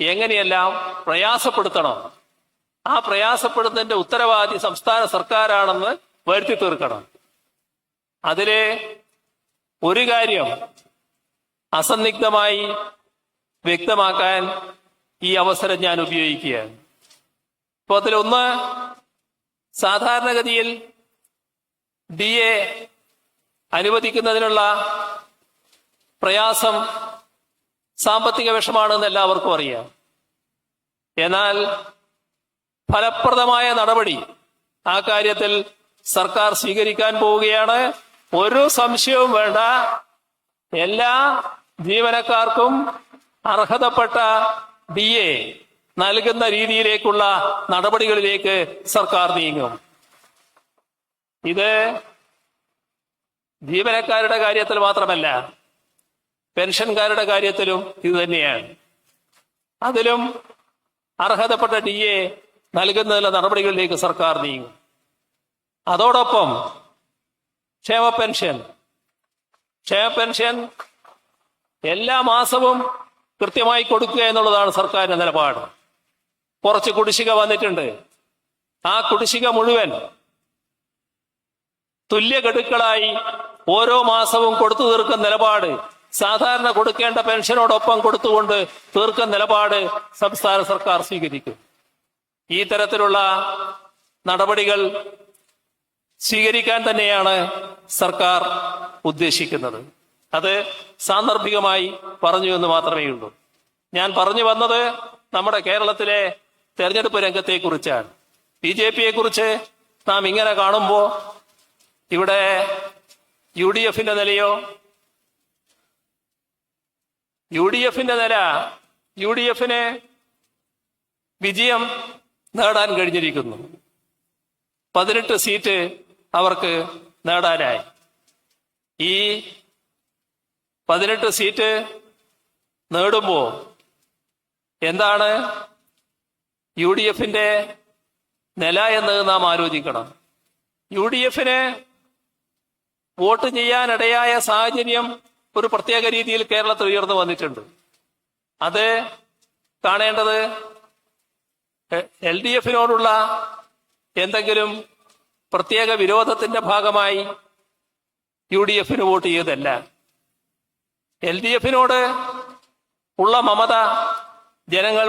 എങ്ങനെയെല്ലാം പ്രയാസപ്പെടുത്തണം? ആ പ്രയാസപ്പെടുന്നതിന്റെ ഉത്തരവാദി സംസ്ഥാന സർക്കാരാണെന്ന് വരുത്തി തീർക്കണം. അതിലെ ഒരു കാര്യം അസന്നിഗ്ധമായി വ്യക്തമാക്കാൻ ഈ അവസരം ഞാൻ ഉപയോഗിക്കുകയാണ്. ഇപ്പോൾ അതിലൊന്ന് സാധാരണഗതിയിൽ ഡി എ അനുവദിക്കുന്നതിനുള്ള പ്രയാസം സാമ്പത്തിക വിഷമാണെന്ന് എല്ലാവർക്കും അറിയാം. എന്നാൽ ഫലപ്രദമായ നടപടി ആ കാര്യത്തിൽ സർക്കാർ സ്വീകരിക്കാൻ പോവുകയാണ്. ഒരു സംശയവും വേണ്ട. എല്ലാ ജീവനക്കാർക്കും അർഹതപ്പെട്ട ഡി എ നൽകുന്ന രീതിയിലേക്കുള്ള നടപടികളിലേക്ക് സർക്കാർ നീങ്ങും. ഇത് ജീവനക്കാരുടെ കാര്യത്തിൽ മാത്രമല്ല പെൻഷൻകാരുടെ കാര്യത്തിലും ഇത് തന്നെയാണ്. അതിലും അർഹതപ്പെട്ട ഡി എ നൽകുന്നതിലെ നടപടികളിലേക്ക് സർക്കാർ നീങ്ങും. അതോടൊപ്പം ക്ഷേമ പെൻഷൻ. ക്ഷേമ പെൻഷൻ എല്ലാ മാസവും കൃത്യമായി കൊടുക്കുക എന്നുള്ളതാണ് സർക്കാരിന്റെ നിലപാട്. കുറച്ച് കുടിശ്ശിക വന്നിട്ടുണ്ട്. ആ കുടിശ്ശിക മുഴുവൻ തുല്യ ഗഡുക്കളായി ഓരോ മാസവും കൊടുത്തു തീർക്കുന്ന നിലപാട് സാധാരണ കൊടുക്കേണ്ട പെൻഷനോടൊപ്പം കൊടുത്തുകൊണ്ട് തീർക്കുന്ന നിലപാട് സംസ്ഥാന സർക്കാർ സ്വീകരിക്കും. ഈ തരത്തിലുള്ള നടപടികൾ സ്വീകരിക്കാൻ തന്നെയാണ് സർക്കാർ ഉദ്ദേശിക്കുന്നത്. അത് സാന്ദർഭികമായി പറഞ്ഞു എന്ന് മാത്രമേ ഉള്ളൂ. ഞാൻ പറഞ്ഞു വന്നത് നമ്മുടെ കേരളത്തിലെ തെരഞ്ഞെടുപ്പ് രംഗത്തെ കുറിച്ചാണ് ബി ജെ പിയെ കുറിച്ച് നാം ഇങ്ങനെ കാണുമ്പോൾ ഇവിടെ യു ഡി എഫിന്റെ നിലയോ യു ഡി എഫിന്റെ നില യു ഡി എഫിന് വിജയം നേടാൻ കഴിഞ്ഞിരിക്കുന്നു. പതിനെട്ട് സീറ്റ് അവർക്ക് നേടാനായി. ഈ പതിനെട്ട് സീറ്റ് നേടുമ്പോ എന്താണ് യു ഡി എഫിന്റെ നില എന്ന് നാം ആലോചിക്കണം. യു ഡി എഫിന് വോട്ട് ചെയ്യാനിടയായ സാഹചര്യം ഒരു പ്രത്യേക രീതിയിൽ കേരളത്തിൽ ഉയർന്നു വന്നിട്ടുണ്ട്. അത് കാണേണ്ടത് എൽ ഡി എഫിനോടുള്ള എന്തെങ്കിലും പ്രത്യേക വിരോധത്തിന്റെ ഭാഗമായി യു ഡി എഫിന് വോട്ട് ചെയ്തല്ല എൽ ഡി എഫിനോട് ഉള്ള മമത ജനങ്ങൾ